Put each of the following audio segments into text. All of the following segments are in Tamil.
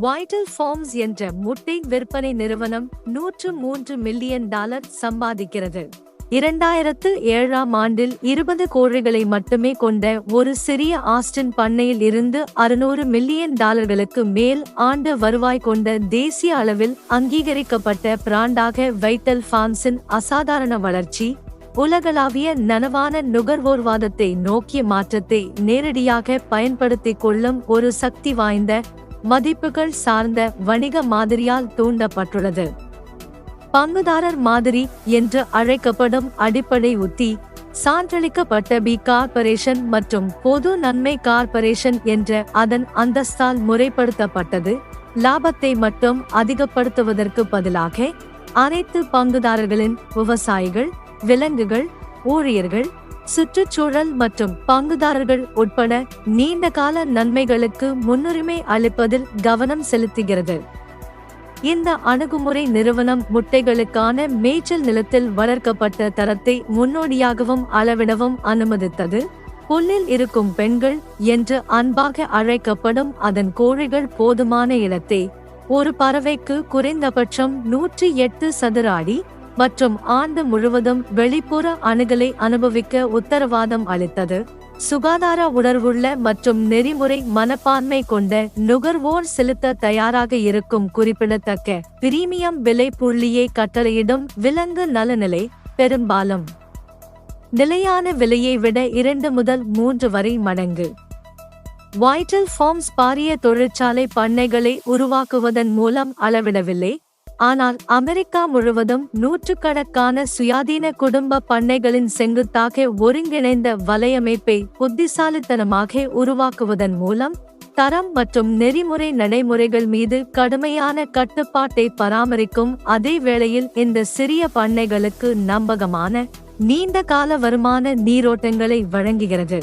வைட்டல் ஃபார்ம்ஸ் என்ற முட்டை விற்பனை நிறுவனம் நூற்று மூன்று மில்லியன் டாலர் சம்பாதிக்கிறது. இரண்டாயிரத்து ஏழாம் ஆண்டில் இருபது கோழிகளை மட்டுமே கொண்ட ஒரு சிறிய ஆஸ்டின் பண்ணையில் இருந்து அறுநூறு மில்லியன் டாலர்களுக்கு மேல் ஆண்டு வருவாய் கொண்ட தேசிய அளவில் அங்கீகரிக்கப்பட்ட பிராண்டாக வைட்டல் ஃபார்ம்ஸின் அசாதாரண வளர்ச்சி உலகளாவிய நனவான நுகர்வோர்வாதத்தை நோக்கிய மாற்றத்தை நேரடியாக பயன்படுத்திக் கொள்ளும் ஒரு சக்தி வாய்ந்த மதிப்புகள் சார்ந்த வணிக மாதிரியால் தூண்டப்பட்டுள்ளது. பங்குதாரர் மாதிரி என்று அழைக்கப்படும் அடிப்படை உத்தி சான்றளிக்கப்பட்ட பி கார்ப்பரேஷன் மற்றும் பொது நன்மை கார்ப்பரேஷன் என்ற அதன் அந்தஸ்தால் முறைப்படுத்தப்பட்டது லாபத்தை மட்டும் அதிகப்படுத்துவதற்கு பதிலாக அனைத்து பங்குதாரர்களின் விவசாயிகள் விலங்குகள் ஊழியர்கள் சுற்றுச்சூழல் மற்றும் பங்குதாரர்கள் உட்பட நீண்டகால நன்மைகளுக்கு முன்னுரிமை அளிப்பதில் கவனம் செலுத்துகிறது. இந்த அணுகுமுறை நிறுவனம் முட்டைகளுக்கான மேய்ச்சல் நிலத்தில் வளர்க்கப்பட்ட தரத்தை முன்னோடியாகவும் அளவிடவும் அனுமதித்தது. புல்லில் இருக்கும் பெண்கள் என்று அன்பாக அழைக்கப்படும் அதன் கோழிகள் போதுமான இடத்தை ஒரு பறவைக்கு குறைந்தபட்சம் நூற்றி எட்டு சதுர அடி மற்றும் ஆண்டு முழுவதும் வெளிப்புற அணுகலை அனுபவிக்க உத்தரவாதம் அளித்தது. சுகாதார உணர்வுள்ள மற்றும் நெறிமுறை மனப்பான்மை கொண்ட நுகர்வோர் செலுத்த தயாராக இருக்கும் குறிப்பிடத்தக்க பிரீமியம் விலை புள்ளியை கட்டளையிடும் விலங்கு நலநிலை பெரும்பாலும் நிலையான விலையை விட இரண்டு முதல் மூன்று வரை மடங்கு. வைட்டல் ஃபார்ம்ஸ் பாரிய தொழிற்சாலை பண்ணைகளை உருவாக்குவதன் மூலம் அளவிடவில்லை. ஆனால் அமெரிக்கா முழுவதும் நூற்றுக்கணக்கான சுயாதீன குடும்ப பண்ணைகளின் செங்குத்தாக ஒருங்கிணைந்த வலையமைப்பை புத்திசாலித்தனமாக உருவாக்குவதன் மூலம் தரம் மற்றும் நெறிமுறை நடைமுறைகள் மீது கடுமையான கட்டுப்பாட்டை பராமரிக்கும் அதே வேளையில் இந்த சிறிய பண்ணைகளுக்கு நம்பகமான நீண்ட கால வருமான நீரோட்டங்களை வழங்குகிறது.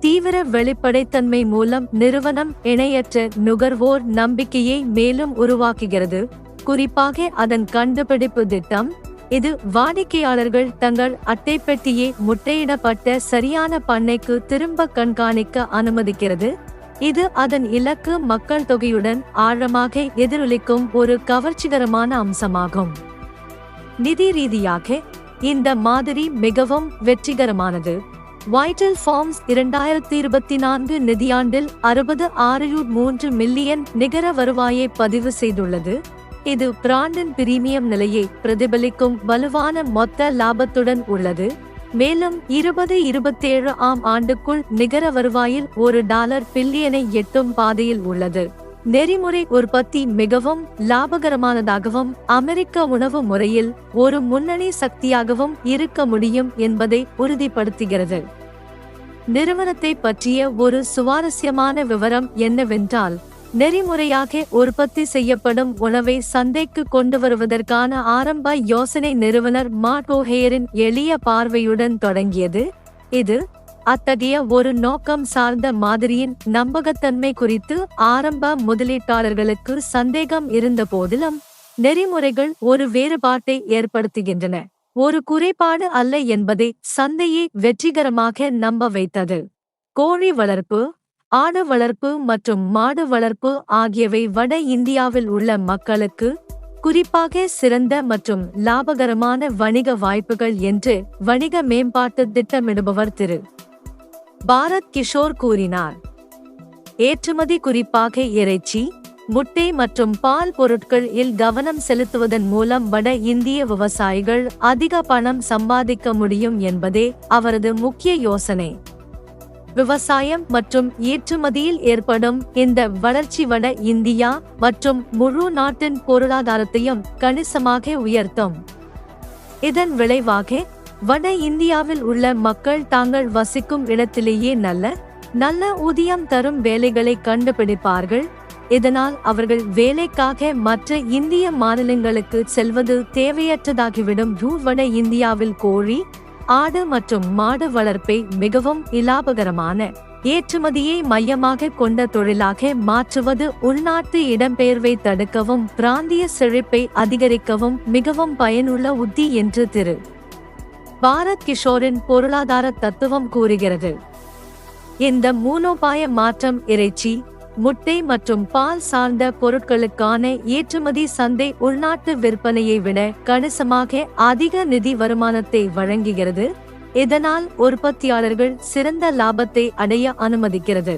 தீவிர வெளிப்படைத்தன்மை மூலம் நிறுவனம் இணையற்ற நுகர்வோர் நம்பிக்கையை மேலும் உருவாக்குகிறது. குறிப்பாக அதன் கண்டுபிடிப்பு திட்டம் இது வாடிக்கையாளர்கள் தங்கள் அட்டைப்பெட்டியை முட்டையிடப்பட்ட சரியான பண்ணைக்கு திரும்ப கண்காணிக்க அனுமதிக்கிறது. இது அதன் இலக்கு மக்கள் தொகையுடன் ஆழமாக எதிரொலிக்கும் ஒரு கவர்ச்சிகரமான அம்சமாகும். நிதி ரீதியாக இந்த மாதிரி மிகவும் வெற்றிகரமானது. வைட்டல் ஃபார்ம்ஸ் இரண்டாயிரத்தி இருபத்தி நான்கு நிதியாண்டில் அறுபது ஆறு மூன்று மில்லியன் நிகர வருவாயை பதிவு செய்துள்ளது. இது பிராண்டின் பிரீமியம் நிலையை பிரதிபலிக்கும் வலுவான மொத்த லாபத்துடன் உள்ளது. மேலும் இருபது இருபத்தேழு ஆம் ஆண்டுக்குள் நிகர வருவாயில் ஒரு டாலர் பில்லியனை எட்டும் பாதையில் உள்ளது. நெறிமுறை உற்பத்தி மிகவும் லாபகரமானதாகவும் அமெரிக்க உணவு முறையில் ஒரு முன்னணி சக்தியாகவும் இருக்க முடியும் என்பதை உறுதிப்படுத்துகிறது. நிறுவனத்தை பற்றிய ஒரு சுவாரஸ்யமான விவரம் என்னவென்றால் நெறிமுறையாக உற்பத்தி செய்யப்படும் உணவை சந்தைக்கு கொண்டு வருவதற்கான ஆரம்ப யோசனை நிறுவனர் மார்ட் எளிய பார்வையுடன் தொடங்கியது. இது அத்தகைய ஒரு நோக்கம் சார்ந்த மாதிரியின் நம்பகத்தன்மை குறித்து ஆரம்ப முதலீட்டாளர்களுக்கு சந்தேகம் இருந்த போதிலும் நெறிமுறைகள் ஒரு வேறுபாட்டை ஏற்படுத்துகின்றன. ஒரு குறைபாடு அல்ல என்பதை சந்தையை வெற்றிகரமாக நம்ப வைத்தது. கோழி வளர்ப்பு ஆடு வளர்ப்பு மற்றும் மாடு வளர்ப்பு ஆகியவை வட இந்தியாவில் உள்ள மக்களுக்கு குறிப்பாக சிறந்த மற்றும் லாபகரமான வணிக வாய்ப்புகள் என்று வணிக மேம்பாட்டு திட்டமிடுபவர் திரு. பாரத் கிஷோர் கூறினார். ஏற்றுமதி குறிப்பாக இறைச்சி முட்டை மற்றும் பால் பொருட்கள் இல் கவனம் செலுத்துவதன் மூலம் வட இந்திய விவசாயிகள் அதிக பணம் சம்பாதிக்க முடியும் என்பதே அவரது முக்கிய யோசனை. விவசாயம் மற்றும் ஏற்றுமதியில் ஏற்படும் இந்த வளர்ச்சி வட இந்தியா மற்றும் முழு நாட்டின் பொருளாதாரத்தையும் கணிசமாக உயர்த்தும். இதன் விளைவாக வட இந்தியாவில் உள்ள மக்கள் தாங்கள் வசிக்கும் இடத்திலேயே நல்ல நல்ல ஊதியம் தரும் வேலைகளை கண்டுபிடிப்பார்கள். இதனால் அவர்கள் வேலைக்காக மற்ற இந்திய மாநிலங்களுக்கு செல்வது தேவையற்றதாகிவிடும். ரூ வட இந்தியாவில் கோழி ஆடு மற்றும் மாடு வளர்ப்பை மிகவும் இலாபகரமான ஏற்றுமதியை மையமாக கொண்ட தொழிலாக மாற்றுவது உள்நாட்டு இடம்பெயர்வை தடுக்கவும் பிராந்திய செழிப்பை அதிகரிக்கவும் மிகவும் பயனுள்ள உத்தி என்று திரு. பாரத் கிஷோரின் பொருளாதார தத்துவம் கூறுகிறது. இந்த மூலோபாய மாற்றம் இறைச்சி முட்டை மற்றும் பால் சார்ந்த பொருட்களுக்கான ஏற்றுமதி சந்தை உள்நாட்டு விற்பனையை விட கணிசமாக அதிக நிதி வருமானத்தை வழங்குகிறது. இதனால் உற்பத்தியாளர்கள் சிறந்த லாபத்தை அடைய அனுமதிக்கிறது.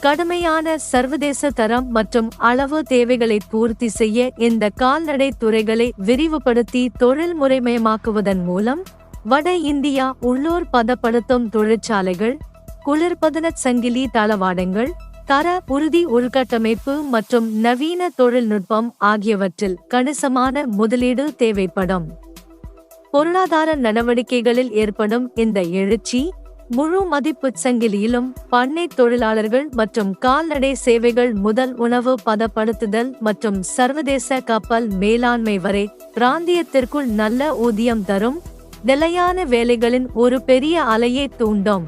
கடுமையான சர்வதேச தரம் மற்றும் அளவு தேவைகளை பூர்த்தி செய்ய இந்த கால்நடை துறைகளை விரிவுபடுத்தி தொழில்முறைமயமாக்குவதன் மூலம் வட இந்தியா உள்ளூர் பதப்படுத்தும் தொழிற்சாலைகள் குளிர்பதன சங்கிலி தளவாடங்கள் தர உறுதி உள்கட்டமைப்பு மற்றும் நவீன தொழில்நுட்பம் ஆகியவற்றில் கணிசமான முதலீடு தேவைப்படும். பொருளாதார நடவடிக்கைகளில் ஏற்படும் இந்த எழுச்சி முழு மதிப்பு சங்கிலியிலும் பண்ணை தொழிலாளர்கள் மற்றும் கால்நடை சேவைகள் முதல் உணவு பதப்படுத்துதல் மற்றும் சர்வதேச கப்பல் மேலாண்மை வரை பிராந்தியத்திற்குள் நல்ல ஊதியம் தரும் நிலையான வேலைகளின் ஒரு பெரிய அலையை தூண்டும்.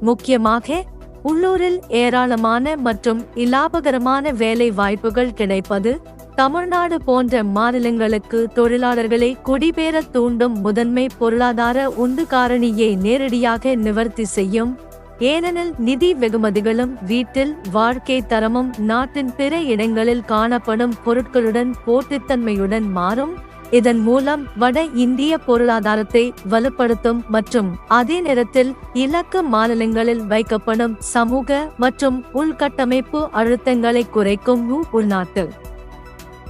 முக்கியமாக உள்ளூரில் ஏராளமான மற்றும் இலாபகரமான வேலை வாய்ப்புகள் கிடைப்பது தமிழ்நாடு போன்ற மாநிலங்களுக்கு தொழிலாளர்களை குடிபெயர தூண்டும் முதன்மை பொருளாதார உந்து காரணியை நேரடியாக நிவர்த்தி செய்யும். ஏனெனில் நிதி வெகுமதிகளும் வீட்டில் வாழ்க்கை தரமும் நாட்டின் பிற இடங்களில் காணப்படும் பொருட்களுடன் போட்டித்தன்மையுடன் மாறும். இதன் மூலம் வட இந்திய பொருளாதாரத்தை வலுப்படுத்தும் மற்றும் அதே நேரத்தில் இலக்கு மாநிலங்களில் வைக்கப்படும் சமூக மற்றும் உள்கட்டமைப்பு அழுத்தங்களை குறைக்கும் உள்நாட்டு.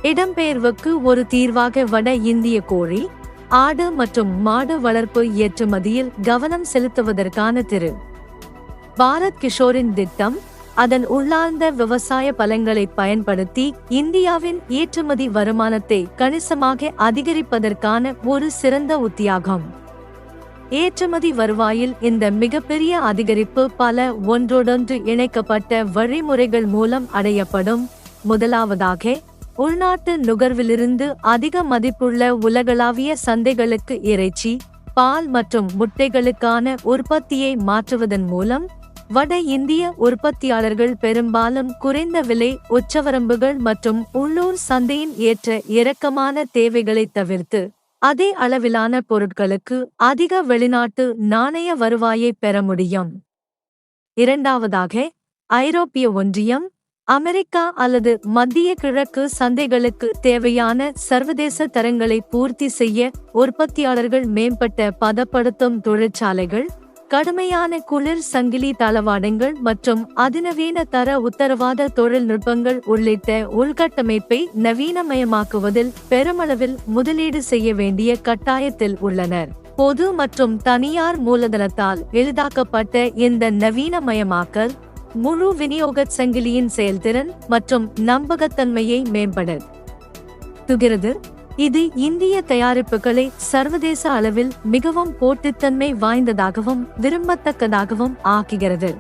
இடம்பெயர்வுக்கு ஒரு தீர்வாக வட இந்திய கோழி ஆடு மற்றும் மாடு வளர்ப்பு ஏற்றுமதியில் கவனம் செலுத்துவதற்கான திரு. பாரத் கிஷோரின் திட்டம் அதன் உள்ளார்ந்த விவசாய பலங்களை பயன்படுத்தி இந்தியாவின் ஏற்றுமதி வருமானத்தை கணிசமாக அதிகரிப்பதற்கான ஒரு சிறந்த உத்தியாகும். ஏற்றுமதி வருவாயில் இந்த மிகப்பெரிய அதிகரிப்பு பல ஒன்றோடொன்று இணைக்கப்பட்ட வழிமுறைகள் மூலம் அடையப்படும். முதலாவதாக உள்நாட்டு நுகர்விலிருந்து அதிக மதிப்புள்ள உலகளாவிய சந்தைகளுக்கு இறைச்சி பால் மற்றும் முட்டைகளுக்கான உற்பத்தியை மாற்றுவதன் மூலம் வட இந்திய உற்பத்தியாளர்கள் பெரும்பாலும் குறைந்த விலை உச்சவரம்புகள் மற்றும் உள்ளூர் சந்தையின் ஏற்ற இறக்கமான தேவைகளை தவிர்த்து அதே அளவிலான பொருட்களுக்கு அதிக வெளிநாட்டு நாணய வருவாயை பெற முடியும். இரண்டாவதாக ஐரோப்பிய ஒன்றியம் அமெரிக்கா அல்லது மத்திய கிழக்கு சந்தைகளுக்கு தேவையான சர்வதேச தரங்களை பூர்த்தி செய்ய உற்பத்தியாளர்கள் மேம்பட்ட பதப்படுத்தும் தொழிற்சாலைகள் கடுமையான குளிர் சங்கிலி தளவாடங்கள் மற்றும் அதிநவீன தர உத்தரவாத தொழில்நுட்பங்கள் உள்ளிட்ட உள்கட்டமைப்பை நவீனமயமாக்குவதில் பெருமளவில் முதலீடு செய்ய வேண்டிய கட்டாயத்தில் உள்ளனர். பொது மற்றும் தனியார் மூலதனத்தால் எளிதாக்கப்பட்ட இந்த நவீனமயமாக்கல் முழு விநியோக சங்கிலியின் செயல்திறன் மற்றும் நம்பகத்தன்மையை மேம்படுத்துகிறது இது இந்திய தயாரிப்புகளை சர்வதேச அளவில் மிகவும் போட்டித்தன்மை வாய்ந்ததாகவும் விரும்பத்தக்கதாகவும் ஆக்குகிறது.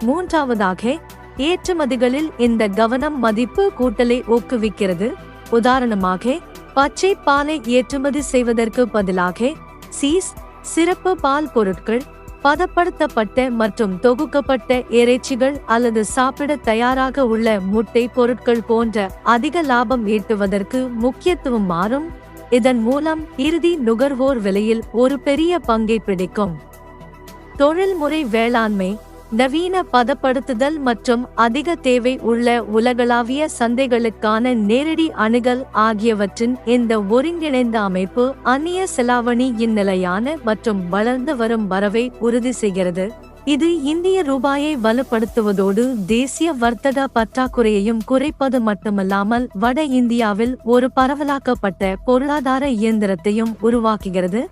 மூன்றாவதாக ஏற்றுமதிகளில் இந்த கவனம் மதிப்பு கூட்டலை ஊக்குவிக்கிறது. உதாரணமாக பச்சை பாலை ஏற்றுமதி செய்வதற்கு பதிலாக சீஸ் சிறப்பு பால் பொருட்கள் பதப்படுத்தப்பட்ட மற்றும் தொகுக்கப்பட்ட இறைச்சிகள் அல்லது சாப்பிட தயாராக உள்ள முட்டை பொருட்கள் போன்ற அதிக லாபம் ஈட்டுவதற்கு முக்கியத்துவம் மாறும். இதன் மூலம் இறுதி நுகர்வோர் விலையில் ஒரு பெரிய பங்கை பிடிக்கும். தொழில்முறை வேளாண்மை நவீன பதப்படுத்துதல் மற்றும் அதிக தேவை உள்ள உலகளாவிய சந்தைகளுக்கான நேரடி அணுகல் ஆகியவற்றின் இந்த ஒருங்கிணைந்த அமைப்பு அந்நிய செலாவணி இந்நிலையான மற்றும் வளர்ந்து வரும் வரவை உறுதி செய்கிறது. இது இந்திய ரூபாயை வலுப்படுத்துவதோடு தேசிய வர்த்தக பற்றாக்குறையையும் குறைப்பது மட்டுமல்லாமல் வட இந்தியாவில் ஒரு பரவலாக்கப்பட்ட பொருளாதார இயந்திரத்தையும் உருவாக்குகிறது.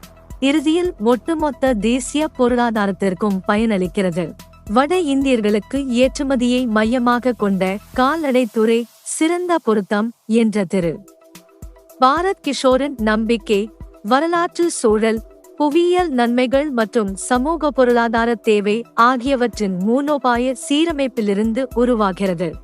இறுதியில் ஒட்டுமொத்த தேசிய பொருளாதாரத்திற்கும் பயனளிக்கிறது. வட இந்தியர்களுக்கு ஏற்றுமதியை மையமாக கொண்ட கால்நடை துறை சிறந்த பொருத்தம் என்ற திரு. பாரத் கிஷோரின் நம்பிக்கை வரலாற்று சூழல் புவியியல் நன்மைகள் மற்றும் சமூக பொருளாதார தேவை ஆகியவற்றின் மூலோபாய சீரமைப்பிலிருந்து உருவாகிறது.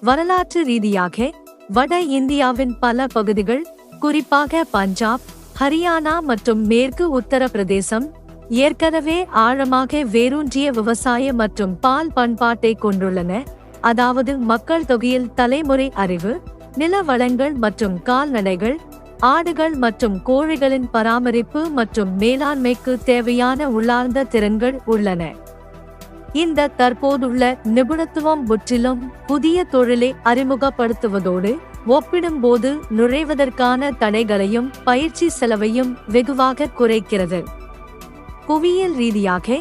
வரலாற்று ரீதியாக வட இந்தியாவின் பல பகுதிகள் குறிப்பாக பஞ்சாப் ஹரியானா மற்றும் மேற்கு உத்தரப்பிரதேசம் ஏற்கனவே ஆழமாக வேரூன்றிய விவசாய மற்றும் பால் பண்பாட்டை கொண்டுள்ளன. அதாவது மக்கள் தொகையில் தலைமுறை அறிவு நில வளங்கள் மற்றும் கால்நடைகள் ஆடுகள் மற்றும் கோழிகளின் பராமரிப்பு மற்றும் மேலாண்மைக்கு தேவையான உள்ளார்ந்த திறன்கள் உள்ளன. இந்த தற்போதுள்ள நிபுணத்துவம் முற்றிலும் புதிய தொழிலை அறிமுகப்படுத்துவதோடு ஒப்பிடும்போது நுழைவதற்கான தடைகளையும் பயிற்சி செலவையும் வெகுவாக குறைக்கிறது. புவியியல் ரீதியாக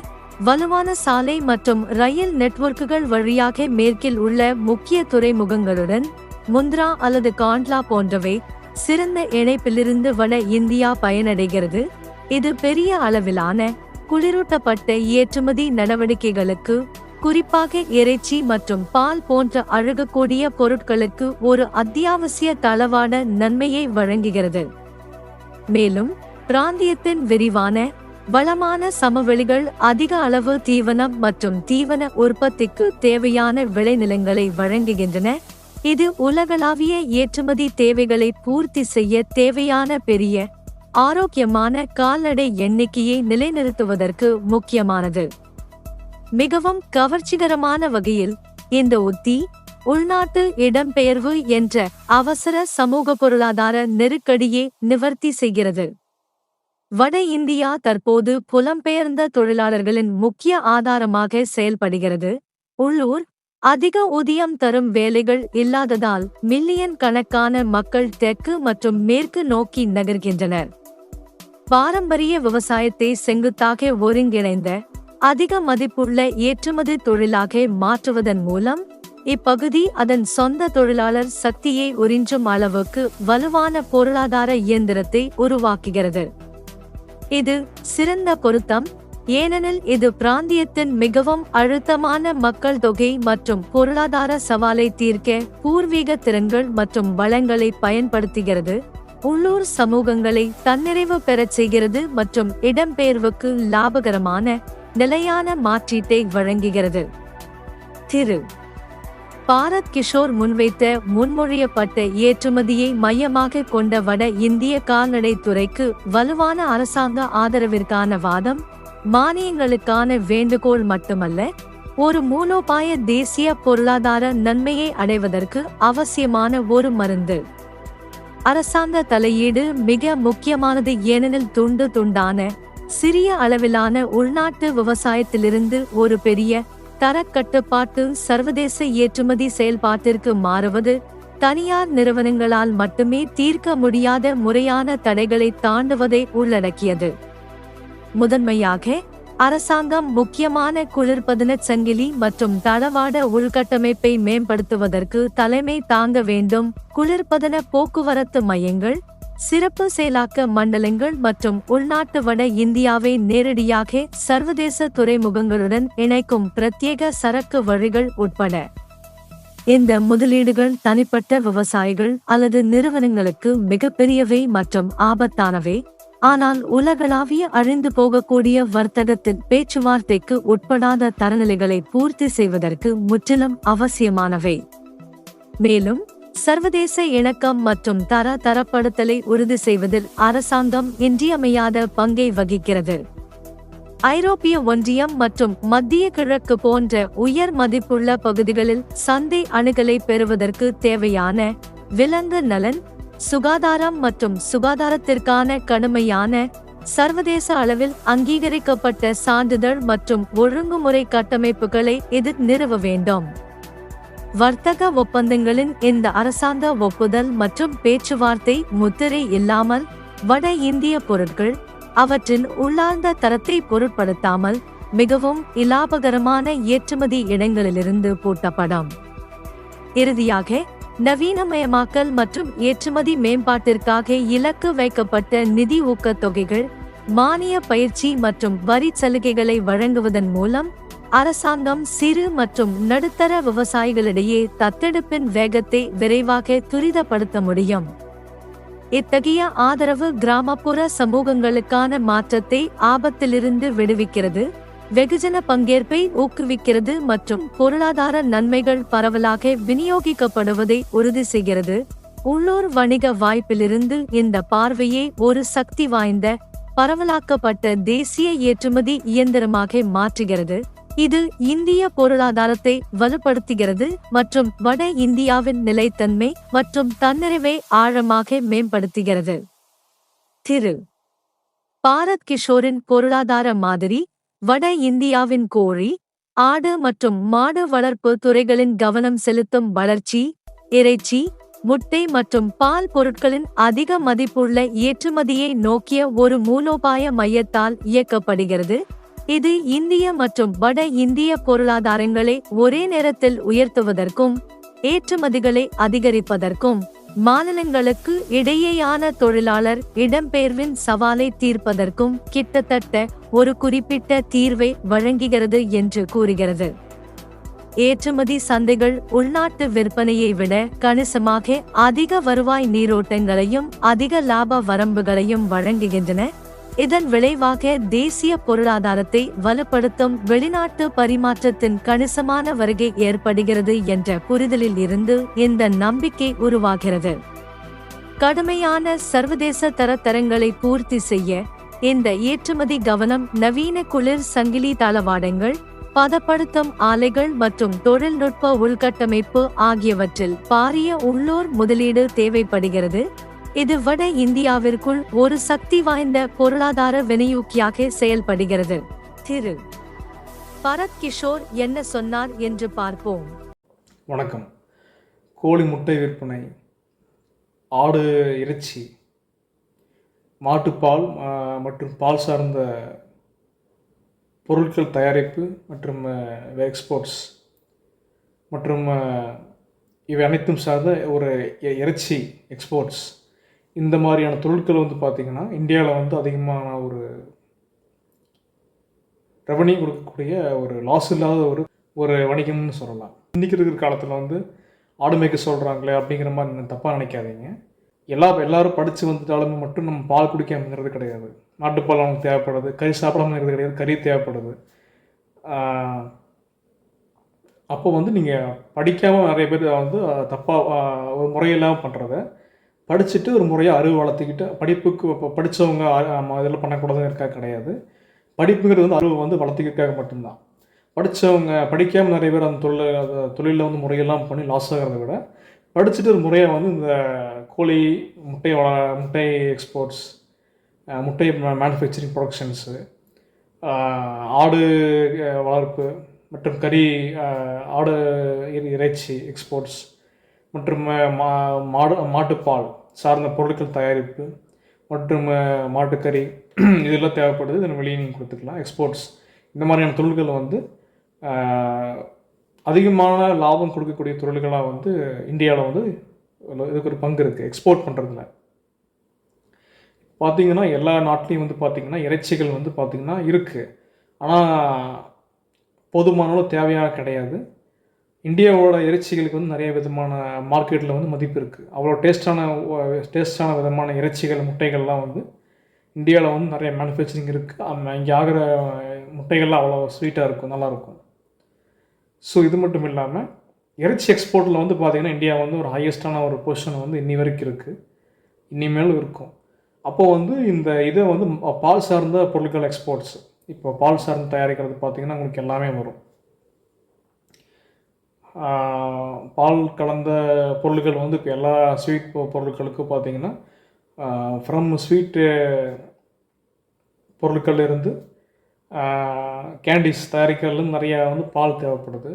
வலுவான சாலை மற்றும் ரயில் நெட்வொர்க்குகள் வழியாக மேற்கில் உள்ள முக்கிய துறைமுகங்களுடன் முந்த்ரா அல்லது காண்ட்லா போன்றவை சிறந்த இணைப்பிலிருந்து வட இந்தியா பயனடைகிறது. இது பெரிய அளவிலான குளிரூட்டப்பட்ட ஏற்றுமதி நடவடிக்கைகளுக்கு குறிப்பாக இறைச்சி மற்றும் பால் போன்ற அழகக்கூடிய பொருட்களுக்கு ஒரு அத்தியாவசிய தளவாட நன்மையை வழங்குகிறது. மேலும் பிராந்தியத்தின் விரிவான வளமான சமவெளிகள் அதிக அளவு தீவனம் மற்றும் தீவன உற்பத்திக்கு தேவையான விளைநிலங்களை வழங்குகின்றன. இது உலகளாவிய ஏற்றுமதி தேவைகளை பூர்த்தி செய்ய தேவையான பெரிய ஆரோக்கியமான கால்நடை எண்ணிக்கையை நிலைநிறுத்துவதற்கு முக்கியமானது. மிகவும் கவர்ச்சிகரமான வகையில் இந்த உத்தி உள்நாட்டு இடம்பெயர்வு என்ற அவசர சமூக பொருளாதார நெருக்கடியை நிவர்த்தி செய்கிறது. வட இந்தியா தற்போது புலம்பெயர்ந்த தொழிலாளர்களின் முக்கிய ஆதாரமாக செயல்படுகிறது. உள்ளூர் அதிக ஊதியம் தரும் வேலைகள் இல்லாததால் மில்லியன் கணக்கான மக்கள் தெற்கு மற்றும் மேற்கு நோக்கி நகர்கின்றனர். பாரம்பரிய விவசாயத்தை செங்குத்தாக ஒருங்கிணைந்த அதிக மதிப்புள்ள ஏற்றுமதி தொழிலாக மாற்றுவதன் மூலம் இப்பகுதி அதன் சொந்த தொழிலாளர் சக்தியை உறிஞ்சும் அளவுக்கு வலுவான பொருளாதார இயந்திரத்தை உருவாக்குகிறது. இது சிறந்த பொருத்தம். ஏனெனில் இது பிராந்தியத்தின் மிகவும் அழுத்தமான மக்கள் தொகை மற்றும் பொருளாதார சவாலை தீர்க்க பூர்வீக திறன்கள் மற்றும் வளங்களை பயன்படுத்துகிறது. உள்ளூர் சமூகங்களை தன்னிறைவு பெறச் செய்கிறது மற்றும் இடம்பெயர்வுக்கு லாபகரமான நிலையான மாற்றீட்டை வழங்குகிறது. திரு. பாரத் கிஷோர் முன்வைத்த முன்மொழியப்பட்ட ஏற்றுமதியை மையமாக கொண்ட வட இந்திய கால்நடை துறைக்கு வலுவான அரசாங்க ஆதரவிற்கான வாதம் மானியங்களுக்கான வேண்டுகோள் மட்டுமல்ல ஒரு மூலோபாய தேசிய பொருளாதார நன்மையை அடைவதற்கு அவசியமான ஒரு மருந்து. அரசாங்க தலையீடு மிக முக்கியமானது ஏனெனில் துண்டு துண்டான சிறிய அளவிலான உள்நாட்டு விவசாயத்திலிருந்து ஒரு பெரிய தரக்கட்டுப்பாட்டு சர்வதேச ஏற்றுமதி செயல்பாட்டிற்கு மாறுவது தனியார் நிறுவனங்களால் மட்டுமே தீர்க்க முடியாத முறையான தடைகளை தாண்டுவதை உள்ளடக்கியது. முதன்மையாக அரசாங்கம் முக்கியமான குளிர்பதன சங்கிலி மற்றும் தளவாட உள்கட்டமைப்பை மேம்படுத்துவதற்கு தலைமை தாங்க வேண்டும். குளிர்பதன போக்குவரத்து மையங்கள் சிறப்பு செயலாக்க மண்டலங்கள் மற்றும் உள்நாட்டு வட இந்தியாவை நேரடியாக சர்வதேச துறைமுகங்களுடன் இணைக்கும் பிரத்யேக சரக்கு வழிகள் உட்பட. இந்த முதலீடுகள் தனிப்பட்ட விவசாயிகள் அல்லது நிறுவனங்களுக்கு மிகப்பெரியவை மற்றும் ஆபத்தானவை. ஆனால் உலகளாவிய அழிந்து போகக்கூடிய வர்த்தகத்தின் பேச்சுவார்த்தைக்கு உட்படாத தரநிலைகளை பூர்த்தி செய்வதற்கு முற்றிலும் அவசியமானவை. மேலும் சர்வதேச இணக்கம் மற்றும் தர தரப்படுத்தலை உறுதி செய்வதில் அரசாங்கம் இன்றியமையாத பங்கை வகிக்கிறது. ஐரோப்பிய ஒன்றியம் மற்றும் மத்திய கிழக்கு போன்ற உயர் மதிப்புள்ள பகுதிகளில் சந்தை அணுகலை பெறுவதற்கு தேவையான விலங்கு நலன் சுகாதாரம் மற்றும் சுகாதாரத்திற்கான கடுமையான சர்வதேச அளவில் அங்கீகரிக்கப்பட்ட சான்றிதழ் மற்றும் ஒழுங்குமுறை கட்டமைப்புகளை இது நிறுவ வேண்டும். வர்த்தக ஒப்பந்தங்களின் இந்த அரசாங்க ஒப்புதல் மற்றும் பேச்சுவார்த்தை முத்திரை இல்லாமல் வட இந்திய பொருட்கள் அவற்றின் உள்ளார்ந்த தரத்தை பொருட்படுத்தாமல் மிகவும் இலாபகரமான ஏற்றுமதி இடங்களிலிருந்து பூட்டப்படும். இறுதியாக நவீனமயமாக்கல் மற்றும் ஏற்றுமதி மேம்பாட்டிற்காக இலக்கு வைக்கப்பட்ட நிதி ஊக்கத் தொகைகள் மானிய பயிற்சி மற்றும் வரி சலுகைகளை வழங்குவதன் மூலம் அரசாங்கம் சிறு மற்றும் நடுத்தர விவசாயிகளிடையே தத்தெடுப்பின் வேகத்தை விரைவாக துரிதப்படுத்த முடியும். இத்தகைய ஆதரவு கிராமப்புற சமூகங்களுக்கான மாற்றத்தை ஆபத்திலிருந்து விடுவிக்கிறது வெகுஜன பங்கேற்பை ஊக்குவிக்கிறது மற்றும் பொருளாதார நன்மைகள் பரவலாக விநியோகிக்கப்படுவதை உறுதி செய்கிறது. உள்ளூர் வணிக வாய்ப்பிலிருந்து இந்த பார்வையை ஒரு சக்தி வாய்ந்த பரவலாக்கப்பட்ட தேசிய ஏற்றுமதி இயந்திரமாக மாற்றுகிறது. இது இந்திய பொருளாதாரத்தை வலுப்படுத்துகிறது மற்றும் வட இந்தியாவின் நிலைத்தன்மை மற்றும் தன்னிறைவை ஆழமாக மேம்படுத்துகிறது. திரு. பாரத் கிஷோரின் பொருளாதார மாதிரி வட இந்தியாவின் கோழி ஆடு மற்றும் மாடு வளர்ப்பு துறைகளின் கவனம் செலுத்தும் வளர்ச்சி இறைச்சி முட்டை மற்றும் பால் பொருட்களின் அதிக மதிப்புள்ள ஏற்றுமதியை நோக்கிய ஒரு மூலோபாய மையத்தால் இயக்கப்படுகிறது. இது இந்திய மற்றும் வட இந்திய பொருளாதாரங்களை ஒரே நேரத்தில் உயர்த்துவதற்கும் ஏற்றுமதிகளை அதிகரிப்பதற்கும் மாநிலங்களுக்கு இடையேயான தொழிலாளர் இடம்பெயர்வின் சவாலை தீர்ப்பதற்கும் கிட்டத்தட்ட ஒரு குறிப்பிட்ட தீர்வை வழங்குகிறது என்று கூறுகிறது. ஏற்றுமதி சந்தைகள் உள்நாட்டு விற்பனையை விட கணிசமாக அதிக வருவாய் நீரோட்டங்களையும் அதிக லாப வரம்புகளையும் வழங்குகின்றன. இதன் விளைவாக தேசிய பொருளாதாரத்தை வலுப்படுத்தும் வெளிநாட்டு பரிமாற்றத்தின் கணிசமான வருகை ஏற்படுகிறது என்ற புரிதலில் இருந்து இந்த நம்பிக்கை உருவாகிறது. கடுமையான சர்வதேச தரத்தரங்களை பூர்த்தி செய்ய இந்த ஏற்றுமதி கவனம் நவீன குளிர் சங்கிலி தளவாடங்கள் பதப்படுத்தும் ஆலைகள் மற்றும் தொழில்நுட்ப உள்கட்டமைப்பு ஆகியவற்றில் பாரிய உள்ளூர் முதலீடு தேவைப்படுகிறது. இது வட இந்தியாவிற்குள் ஒரு சக்தி வாய்ந்த பொருளாதார வினையூக்கியாக செயல்படுகிறது. திரு. பரத் கிஷோர் என்ன சொன்னார் என்று பார்ப்போம். வணக்கம். கோழி முட்டை விற்பனை ஆடு இறைச்சி மாட்டுப்பால் மற்றும் பால் சார்ந்த பொருட்கள் தயாரிப்பு மற்றும் எக்ஸ்போர்ட்ஸ் மற்றும் இவை அனைத்தும் சார்ந்த ஒரு இ- இறைச்சி எக்ஸ்போர்ட்ஸ் இந்த மாதிரியான தொழில்கள் வந்து பார்த்திங்கன்னா இந்தியாவில் வந்து அதிகமான ஒரு ரெவன்யூ கொடுக்கக்கூடிய ஒரு லாஸ் இல்லாத ஒரு ஒரு வணிகம்னு சொல்லலாம். இன்றைக்கி இருக்கிற காலத்தில் வந்து ஆடு மேய்க்க சொல்கிறாங்களே அப்படிங்கிற மாதிரி தப்பாக நினைக்காதீங்க. எல்லா எல்லாரும் படித்து வந்துட்டாலுமே மட்டும் நம்ம பால் குடிக்காமங்கிறது கிடையாது. நாட்டுப்பால் நமக்கு தேவைப்படுது கறி சாப்பிடாமங்கிறது கிடையாது கறி தேவைப்படுது. அப்போ வந்து நீங்கள் படிக்காமல் நிறைய பேர் வந்து தப்பாக ஒரு முறையில்லாமல் பண்ணுறத படிச்சுட்டு ஒரு முறையாக அறிவு வளர்த்துக்கிட்டு படிப்புக்கு இப்போ படித்தவங்க இதெல்லாம் பண்ணக்கூடாதுன்னு இருக்கா கிடையாது. படிப்புங்கிறது வந்து அறிவு வந்து வளர்த்துக்கிறதுக்காக மட்டும்தான். படித்தவங்க படிக்காமல் நிறைய பேர் அந்த தொழில் அந்த தொழிலில் வந்து முறையெல்லாம் பண்ணி லாஸ் ஆகிறத விட படிச்சுட்டு ஒரு முறையாக வந்து இந்த கோழி முட்டை வள முட்டை எக்ஸ்போர்ட்ஸ் முட்டை மேனுஃபேக்சரிங் ப்ரொடக்ஷன்ஸு ஆடு வளர்ப்பு மற்றும் கறி ஆடு இறை- இறைச்சி எக்ஸ்போர்ட்ஸ் மற்றும் மா மாடு மாட்டுப்பால் சார்ந்த பொருட்கள் தயாரிப்பு மற்றும் மாட்டுக்கறி இதெல்லாம் தேவைப்படுது. இதில் வெளியே நீங்கள் கொடுத்துக்கலாம். எக்ஸ்போர்ட்ஸ் இந்த மாதிரியான தொழில்கள் வந்து அதிகமான லாபம் கொடுக்கக்கூடிய தொழில்களாக வந்து இந்தியாவில் வந்து இதுக்கு ஒரு பங்கு இருக்குது எக்ஸ்போர்ட் பண்ணுறதுல பார்த்தீங்கன்னா எல்லா நாட்டிலையும் வந்து பார்த்திங்கன்னா இறைச்சிகள் வந்து பார்த்திங்கன்னா இருக்குது ஆனால் போதுமான தேவையாக கிடையாது. இந்தியாவோட இறைச்சிகளுக்கு வந்து நிறைய விதமான மார்க்கெட்டில் வந்து மதிப்பு இருக்குது அவ்வளோ டேஸ்டான டேஸ்டான விதமான இறைச்சிகள் முட்டைகள்லாம் வந்து இந்தியாவில் வந்து நிறைய மேனுஃபேக்சரிங் இருக்குது இங்கே ஆகிற முட்டைகள்லாம் அவ்வளோ ஸ்வீட்டாக இருக்கும் நல்லாயிருக்கும் ஸோ இது மட்டும் இல்லாமல் இறைச்சி எக்ஸ்போர்ட்டில் வந்து பார்த்திங்கன்னா இந்தியா வந்து ஒரு ஹையஸ்ட்டான ஒரு பொசிஷன் வந்து இன்னி வரைக்கும் இருக்குது இனிமேலும் இருக்கும். அப்போது வந்து இந்த இதை வந்து பால் சார்ந்த பொருட்கள் எக்ஸ்போர்ட்ஸ் இப்போ பால் சார்ந்து தயாரிக்கிறது பார்த்திங்கன்னா உங்களுக்கு எல்லாமே வரும். பால் கலந்த பொருட்கள் வந்து இப்போ எல்லா ஸ்வீட் பொருட்களுக்கும் பார்த்தீங்கன்னா ஃப்ரம் ஸ்வீட்டு பொருட்கள் இருந்து கேண்டீஸ் தயாரிக்கிறதுலேருந்து நிறையா வந்து பால் தேவைப்படுது.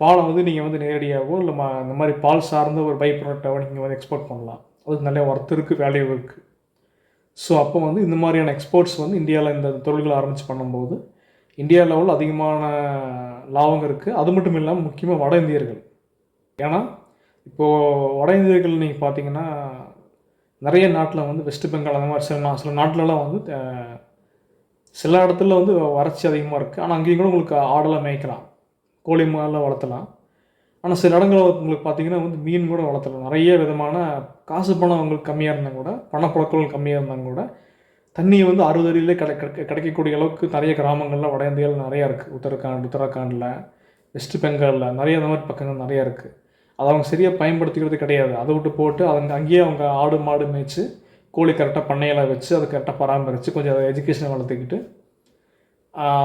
பாலை வந்து நீங்கள் வந்து நேரடியாகவோ இல்லை மா இந்த மாதிரி பால் சார்ந்த ஒரு பை ப்ராடக்டாகவோ நீங்கள் வந்து எக்ஸ்போர்ட் பண்ணலாம். அதுக்கு நிறைய ஒர்த் இருக்குது வேல்யூ இருக்குது ஸோ அப்போ வந்து இந்த மாதிரியான எக்ஸ்போர்ட்ஸ் வந்து இந்தியாவில் இந்த தொழில்களை ஆரம்பித்து பண்ணும்போது இந்தியா லெவலில் அதிகமான லாபம் இருக்குது அது மட்டும் இல்லாமல் முக்கியமாக வட இந்தியர்கள். ஏன்னா இப்போது வட இந்தியர்கள் நீங்கள் பார்த்தீங்கன்னா நிறைய நாட்டில் வந்து வெஸ்ட் பெங்கால் அந்த மாதிரி சில நா- சில நாட்டிலலாம் வந்து சில இடத்துல வந்து வறட்சி அதிகமாக இருக்குது ஆனால் அங்கேயும் கூட உங்களுக்கு ஆடெல்லாம் மேய்க்கலாம். கோழி மாடெல்லாம் வளர்த்தலாம். ஆனால் சில இடங்களில் உங்களுக்கு பார்த்தீங்கன்னா வந்து மீன் கூட வளர்த்தலாம். நிறைய விதமான காசு பணம் அவங்களுக்கு கம்மியாக இருந்தால் கூட பணப்புழக்கம் கம்மியாக இருந்தாங்க கூட தண்ணி வந்து அறுபது அடியிலே கிடை கிடைக்கக்கூடிய அளவுக்கு நிறைய கிராமங்களில் வட இந்தியாவில் நிறையா இருக்குது உத்தரகாண்ட் உத்தரகாண்டில் வெஸ்ட் பெங்காலில் நிறைய அந்த மாதிரி பக்கங்கள் நிறையா இருக்குது அதை அவங்க சரியாக பயன்படுத்திக்கிறது கிடையாது. அதை விட்டு போட்டு அவங்க அங்கேயே அவங்க ஆடு மாடு மேய்ச்சி கோழி கரெக்டாக பண்ணையெல்லாம் வச்சு அதை கரெக்டாக பராமரித்து கொஞ்சம் அதை எஜுகேஷனை வளர்த்துக்கிட்டு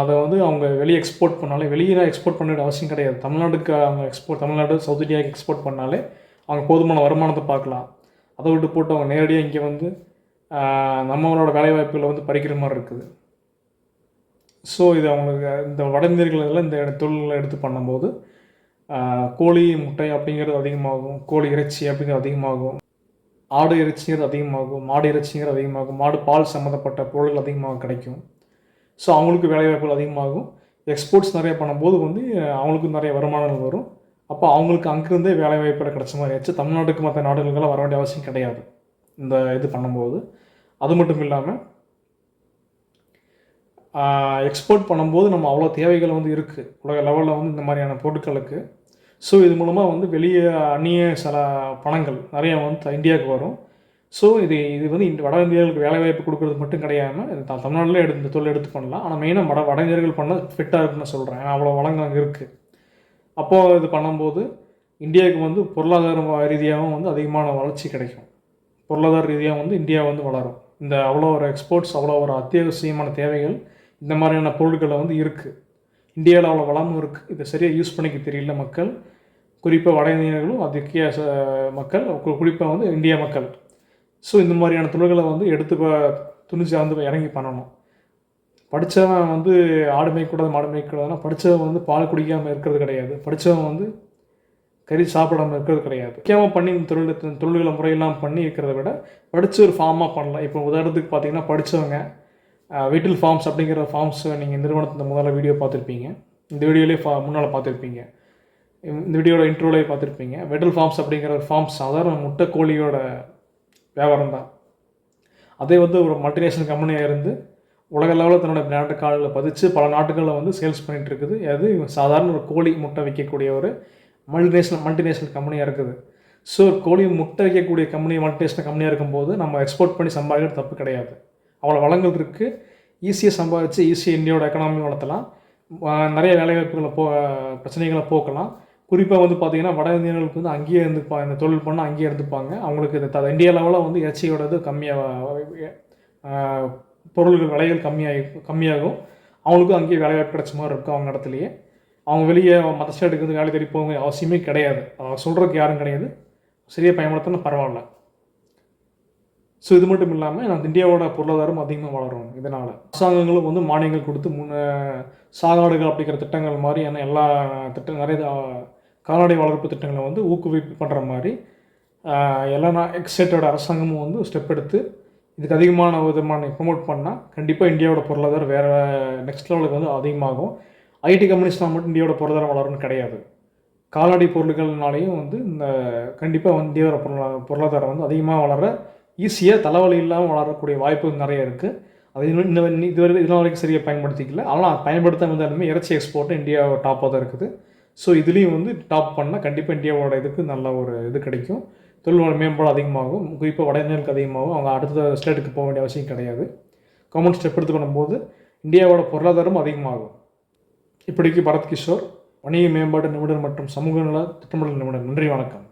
அதை வந்து அவங்க வெளியே எக்ஸ்போர்ட் பண்ணாலே வெளியே எக்ஸ்போர்ட் பண்ண வேண்டிய அவசியம் கிடையாது. தமிழ்நாட்டுக்கு அவங்க எக்ஸ்போர்ட் தமிழ்நாடு சவுத் இந்தியாவுக்கு எக்ஸ்போர்ட் பண்ணாலே அவங்க போதுமான வருமானத்தை பார்க்கலாம். அதை விட்டு போட்டு அவங்க நேரடியாக இங்கே வந்து நம்மளோட வேலைவாய்ப்புகளை வந்து பறிக்கிற மாதிரி இருக்குது. ஸோ இது அவங்களுக்கு இந்த வட இந்த தொழில்களை எடுத்து பண்ணும்போது கோழி முட்டை அப்படிங்கிறது அதிகமாகும். கோழி இறைச்சி அப்படிங்கிறது அதிகமாகும். ஆடு இறைச்சிங்கிறது அதிகமாகும். மாடு இறைச்சிங்கிறது அதிகமாகும். மாடு பால் சம்மந்தப்பட்ட பொருட்கள் அதிகமாக கிடைக்கும். ஸோ அவங்களுக்கு வேலைவாய்ப்புகள் அதிகமாகும். எக்ஸ்போர்ட்ஸ் நிறைய பண்ணும்போது வந்து அவங்களுக்கும் நிறைய வருமானங்கள் வரும். அப்போ அவங்களுக்கு அங்கேருந்தே வேலைவாய்ப்புகள் கிடைச்ச மாதிரி ஆச்சு தமிழ்நாட்டுக்கு மற்ற நாடுகளுக்கெல்லாம் வர வேண்டிய அவசியம் கிடையாது. இந்த இது பண்ணும்போது. அது மட்டும் இல்லாமல் எக்ஸ்போர்ட் பண்ணும்போது நம்ம அவ்வளோ தேவைகள் வந்து இருக்குது உலக லெவலில் வந்து இந்த மாதிரியான பொருட்களுக்கு. ஸோ இது மூலமாக வந்து வெளியே அந்நிய சில பணங்கள் நிறையா வந்து இந்தியாவுக்கு வரும். ஸோ இது இது வந்து இந்த வட இந்தியர்களுக்கு வேலைவாய்ப்பு கொடுக்குறது மட்டும் கிடையாமல் இது தமிழ்நாட்டில் தமிழ்நாட்டிலே எடுத்து இந்த தொழில் எடுத்து பண்ணலாம். ஆனால் மெயினாக வட வட இந்தியர்கள் பண்ண ஃபிட்டாக இருக்குன்னு சொல்கிறேன் ஏன்னா அவ்வளோ வளங்கள் அங்கே இருக்குது அப்போது இது பண்ணும்போது இந்தியாவுக்கு வந்து பொருளாதார ரீதியாகவும் வந்து அதிகமான வளர்ச்சி கிடைக்கும். பொருளாதார ரீதியாக வந்து இந்தியா வந்து வளரும். இந்த அவ்வளோ ஒரு எக்ஸ்போர்ட்ஸ் அவ்வளோ ஒரு அத்தியாவசியமான தேவைகள் இந்த மாதிரியான பொருட்களை வந்து இருக்குது இந்தியாவில் அவ்வளோ வளமும் இருக்குது இதை சரியாக யூஸ் பண்ணிக்க தெரியல மக்கள். குறிப்பாக வட இந்தியர்களும் அதுக்கிய ச- மக்கள் குறிப்பாக வந்து இந்திய மக்கள். ஸோ இந்த மாதிரியான தொழில்களை வந்து எடுத்து துணிச்சு வந்து இறங்கி பண்ணணும். படித்தவன் வந்து ஆடு மேய்க்கூடாது மாடு மேய்க்கூடாதுன்னா படித்தவன் வந்து பால் குடிக்காமல் இருக்கிறது கிடையாது. படித்தவன் வந்து கறி சாப்பிடாமல் இருக்கிறது கிடையாது. முக்கியமாக பண்ணி இந்த தொழில் தொழில்களை முறையெல்லாம் பண்ணி இருக்கிறத விட படித்து ஒரு ஃபார்மாக பண்ணலாம். இப்போ உதாரணத்துக்கு பார்த்தீங்கன்னா படித்தவங்க வீட்டில் ஃபார்ம்ஸ் அப்படிங்கிற ஃபார்ம்ஸ் நீங்கள் நிறுவனத்தின் முதல்ல வீடியோ பார்த்துருப்பீங்க. இந்த வீடியோலேயே ஃபா முன்னால் பார்த்துருப்பீங்க. இந்த வீடியோட இன்ட்ரோலேயே பார்த்துருப்பீங்க. வெட்டல் ஃபார்ம்ஸ் அப்படிங்கிற ஒரு ஃபார்ம்ஸ் சாதாரண முட்டை கோழியோட வியாபாரம் தான். அதே வந்து ஒரு மல்டிநேஷனல் கம்பெனியாக இருந்து உலக லெவலில் தன்னோட பிராண்ட் காலில் பதிச்சு பல நாட்டுகளில் வந்து சேல்ஸ் பண்ணிகிட்டு இருக்குது. அது சாதாரண ஒரு கோழி முட்டை விற்கக்கூடிய ஒரு மல்டிநேஷனல் மல்டிநேஷனல் கம்பெனியாக இருக்குது. ஸோ கோழி முட்டை வைக்கக்கூடிய கம்பெனி மல்டிநேஷனல் கம்பெனியாக இருக்கும்போது நம்ம எக்ஸ்போர்ட் பண்ணி சம்பாதிக்கிறது தப்பு கிடையாது. அவ்வளோ வளங்கள் இருக்குது ஈஸியாக சம்பாதிச்சு ஈஸியாக இந்தியாவோட எக்கனாமி வளர்த்தலாம். நிறைய வேலைவாய்ப்புகளை போ பிரச்சனைகளை போக்கலாம். குறிப்பாக வந்து பார்த்திங்கன்னா வட இந்தியர்களுக்கு வந்து அங்கேயே இருந்துப்பா இந்த தொழில் பண்ணால் அங்கேயே இருந்துப்பாங்க. அவங்களுக்கு இந்த த இந்தியா லெவலில் வந்து இறைச்சியோட இது கம்மியாக பொருள்கள் விலைகள் கம்மியாகி கம்மியாகும். அவங்களுக்கும் அங்கேயே வேலைவாய்ப்பு கிடைச்ச மாதிரி இருக்கும் அவங்க இடத்துலையே. அவங்க வெளியே மற்ற ஸ்டேட்டுக்கு வந்து வேலை தேடி போங்க அவசியமே கிடையாது. சொல்கிறதுக்கு யாரும் கிடையாது. சரியாக பயன்படுத்தினா பரவாயில்ல. ஸோ இது மட்டும் இல்லாமல் நான் இந்தியாவோட பொருளாதாரம் அதிகமாக வளரும் இதனால் அரசாங்கங்களும் வந்து மானியங்கள் கொடுத்து முன்ன சாகாடுகள் அப்படிங்கிற திட்டங்கள் மாதிரியான எல்லா திட்டம் நிறைய கால்நடை வளர்ப்பு திட்டங்களை வந்து ஊக்குவிப்பு பண்ணுற மாதிரி எல்லா நான் ஸ்டேட்டோட அரசாங்கமும் வந்து ஸ்டெப் எடுத்து இதுக்கு அதிகமான விதமான ப்ரொமோட் பண்ணால் கண்டிப்பாக இந்தியாவோட பொருளாதாரம் வேறு நெக்ஸ்ட் லெவலுக்கு வந்து அதிகமாகும். ஐடி கம்பெனிஸ்லாம் மட்டும் இந்தியாவோட பொருளாதாரம் வளரும்னு கிடையாது. கால்நடை பொருட்கள்னாலையும் வந்து இந்த கண்டிப்பாக வந்து இந்தியாவோட பொருளா பொருளாதாரம் வந்து அதிகமாக வளர ஈஸியாக தலைவலி இல்லாமல் வளரக்கூடிய வாய்ப்புகள் நிறைய இருக்குது அது இன்னும் இந்த இதுவரை இதனால் வரைக்கும் சரியாக பயன்படுத்திக்கல. ஆனால் பயன்படுத்த வந்தாலுமே இறைச்சி எக்ஸ்போர்ட்டு இந்தியா டாப்பாக தான் இருக்குது. ஸோ இதுலேயும் வந்து டாப் பண்ணால் கண்டிப்பாக இந்தியாவோட இதுக்கு நல்ல ஒரு இது கிடைக்கும். தொழில் மேம்பாடு அதிகமாகும். குறிப்பாக வட இந்தியர்களுக்கு அதிகமாகும். அவங்க அடுத்த ஸ்டேட்டுக்கு போக வேண்டிய அவசியம் கிடையாது. கவர்மெண்ட் ஸ்டெப் எடுத்து பண்ணும்போது இந்தியாவோட பொருளாதாரம் அதிகமாகும். இப்படிக்கு பரத் கிஷோர் வணிக மேம்பாட்டு நிபுணர் மற்றும் சமூக நல திட்டமிடல் நிபுணர். நன்றி வணக்கம்.